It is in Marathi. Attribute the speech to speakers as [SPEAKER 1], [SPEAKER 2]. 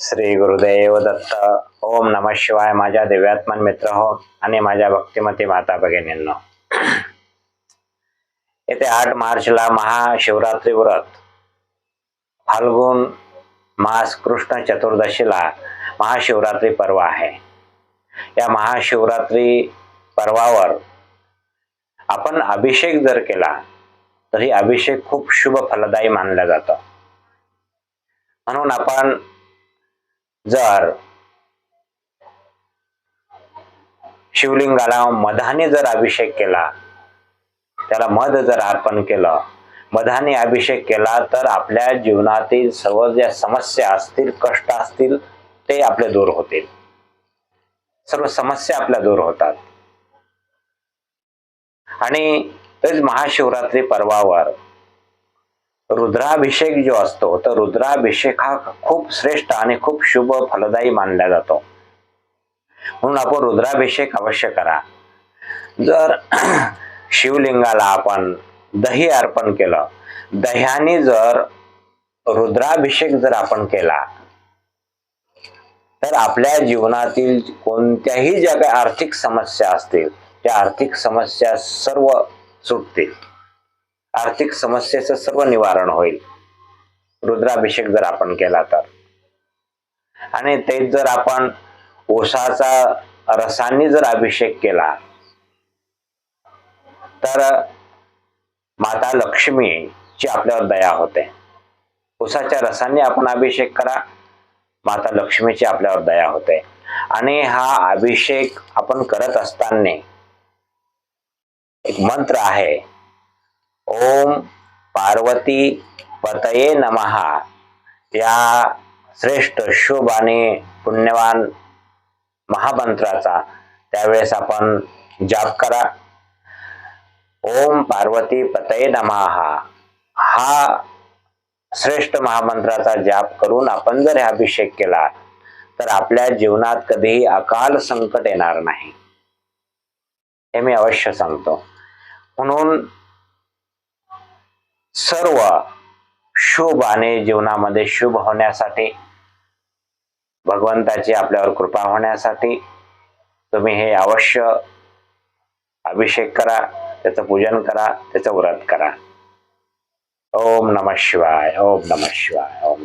[SPEAKER 1] श्री गुरुदेव दत्त. ओम नम शिवाय माझ्या दिव्यात्मन मित्र हो आणि माझ्या भक्तिमती माता भगिनींनो. येते आठ मार्चला महाशिवरात्री व्रत. फाल्गुन मास कृष्ण चतुर्दशीला महाशिवरात्री पर्व आहे. या महाशिवरात्री पर्वावर आपण अभिषेक जर केला तरी अभिषेक खूप शुभ फलदायी मानला जातो. म्हणून आपण जर शिवलिंगाला मधाने जर अभिषेक केला त्याला मध जर अर्पण केलं मधाने अभिषेक केला तर आपल्या जीवनातील सर्व ज्या समस्या असतील कष्ट असतील ते आपले दूर होतील. सर्व समस्या आपल्या दूर होतात. आणि तेच महाशिवरात्री पर्वावर रुद्राभिषेक जो असतो तर रुद्राभिषेक हा खूप श्रेष्ठ आणि खूप शुभ फलदायी मानला जातो. म्हणून आपण रुद्राभिषेक अवश्य करा. जर शिवलिंगाला आपण दही अर्पण केलं दह्याने जर रुद्राभिषेक जर आपण केला तर आपल्या जीवनातील कोणत्याही ज्या काही आर्थिक समस्या असतील त्या आर्थिक समस्या सर्व सुटतील. आर्थिक समस्येचं सर्व निवारण होईल. रुद्राभिषेक जर आपण केला तर. आणि तेच जर आपण ओसाचा रसांनी जर अभिषेक केला तर माता लक्ष्मीची आपल्यावर दया होते. उसाच्या रसांनी आपण अभिषेक करा माता लक्ष्मीची आपल्यावर दया होते. आणि हा अभिषेक आपण करत असताना एक मंत्र आहे ओम पार्वती पतये नमहा या श्रेष्ठ शुभ आणि पुण्यवान महामंत्राचा त्यावेळेस आपण जाप करा. ओम पार्वती पतये नमहा हा श्रेष्ठ महामंत्राचा जाप करून आपण जर हे अभिषेक केला तर आपल्या जीवनात कधीही अकाल संकट येणार नाही. हे मी अवश्य सांगतो. म्हणून सर्व शुभ आणि जीवनामध्ये शुभ होण्यासाठी भगवंताची आपल्यावर कृपा होण्यासाठी तुम्ही हे अवश्य अभिषेक करा त्याचं पूजन करा त्याचं व्रत करा. ओम नम शिवाय ओम नम शिवाय ओम